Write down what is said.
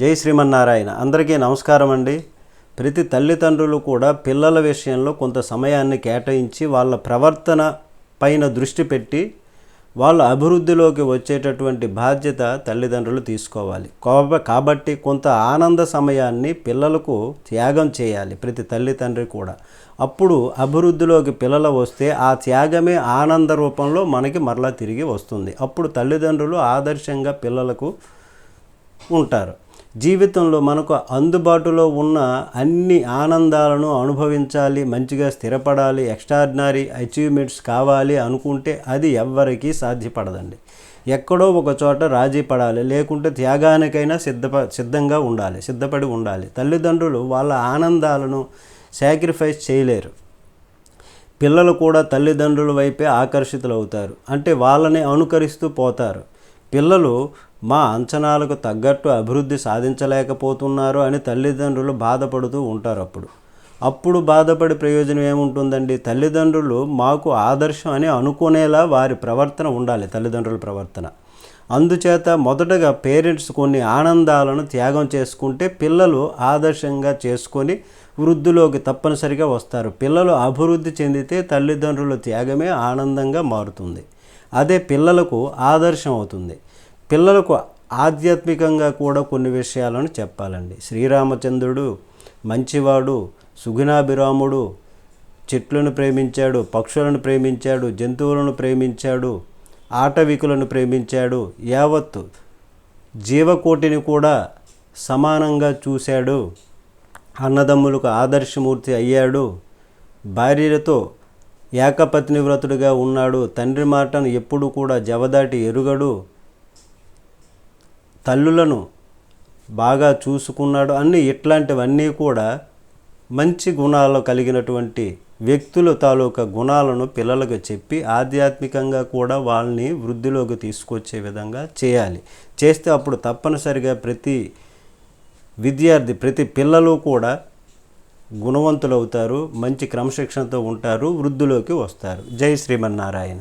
జై శ్రీమన్నారాయణ. అందరికీ నమస్కారం అండి. ప్రతి తల్లిదండ్రులు కూడా పిల్లల విషయంలో కొంత సమయాన్ని కేటాయించి వాళ్ళ ప్రవర్తన పైన దృష్టి పెట్టి వాళ్ళ అభివృద్ధిలోకి వచ్చేటటువంటి బాధ్యత తల్లిదండ్రులు తీసుకోవాలి. కాబట్టి కొంత ఆనంద సమయాన్ని పిల్లలకు త్యాగం చేయాలి ప్రతి తల్లిదండ్రి కూడా. అప్పుడు అభివృద్ధిలోకి పిల్లలు వస్తే ఆ త్యాగమే ఆనంద రూపంలో మనకి మరలా తిరిగి వస్తుంది. అప్పుడు తల్లిదండ్రులు ఆదర్శంగా పిల్లలకు ఉంటారు. జీవితంలో మనకు అందుబాటులో ఉన్న అన్ని ఆనందాలను అనుభవించాలి మంచిగా స్థిరపడాలి ఎక్స్ట్రాడినరీ అచీవ్మెంట్స్ కావాలి అనుకుంటే అది ఎవ్వరికీ సాధ్యపడదండి. ఎక్కడో ఒక చోట రాజీ పడాలి లేకుంటే త్యాగానికైనా సిద్ధప సిద్ధంగా ఉండాలి సిద్ధపడి ఉండాలి. తల్లిదండ్రులు వాళ్ళ ఆనందాలను సాక్రిఫైస్ చేయలేరు. పిల్లలు కూడా తల్లిదండ్రుల వైపే ఆకర్షితులు అవుతారు అంటే వాళ్ళని అనుకరిస్తూ పోతారు. పిల్లలు మా అంచనాలకు తగ్గట్టు అభివృద్ధి సాధించలేకపోతున్నారు అని తల్లిదండ్రులు బాధపడుతూ ఉంటారు అప్పుడు. అప్పుడు బాధపడే ప్రయోజనం ఏముంటుందండి? తల్లిదండ్రులు మాకు ఆదర్శం అని అనుకునేలా వారి ప్రవర్తన ఉండాలి తల్లిదండ్రుల ప్రవర్తన. అందుచేత మొదటగా పేరెంట్స్ కొన్ని ఆనందాలను త్యాగం చేసుకుంటే పిల్లలు ఆదర్శంగా చేసుకొని వృద్ధిలోకి తప్పనిసరిగా వస్తారు. పిల్లలు అభివృద్ధి చెందితే తల్లిదండ్రుల త్యాగమే ఆనందంగా మారుతుంది. అదే పిల్లలకు ఆదర్శం అవుతుంది. పిల్లలకు ఆధ్యాత్మికంగా కూడా కొన్ని విషయాలను చెప్పాలండి. శ్రీరామచంద్రుడు మంచివాడు సుగుణాభిరాముడు చెట్లను ప్రేమించాడు పక్షులను ప్రేమించాడు జంతువులను ప్రేమించాడు ఆటవికులను ప్రేమించాడు యావత్తు జీవకోటిని కూడా సమానంగా చూశాడు అన్నదమ్ములకు ఆదర్శమూర్తి అయ్యాడు భార్యలతో ఏకపత్ని వ్రతుడిగా ఉన్నాడు తండ్రి మాటను ఎప్పుడు కూడా జవదాటి ఎరుగడు తల్లులను బాగా చూసుకున్నాడు అన్ని ఇట్లాంటివన్నీ కూడా మంచి గుణాలు కలిగినటువంటి వ్యక్తుల తాలూకా గుణాలను పిల్లలకు చెప్పి ఆధ్యాత్మికంగా కూడా వాళ్ళని వృద్ధిలోకి తీసుకొచ్చే విధంగా చేయాలి. చేస్తే అప్పుడు తప్పనిసరిగా ప్రతి విద్యార్థి ప్రతి పిల్లలు కూడా గుణవంతులు అవుతారు మంచి క్రమశిక్షణతో ఉంటారు వృద్ధిలోకి వస్తారు. జై శ్రీమన్నారాయణ.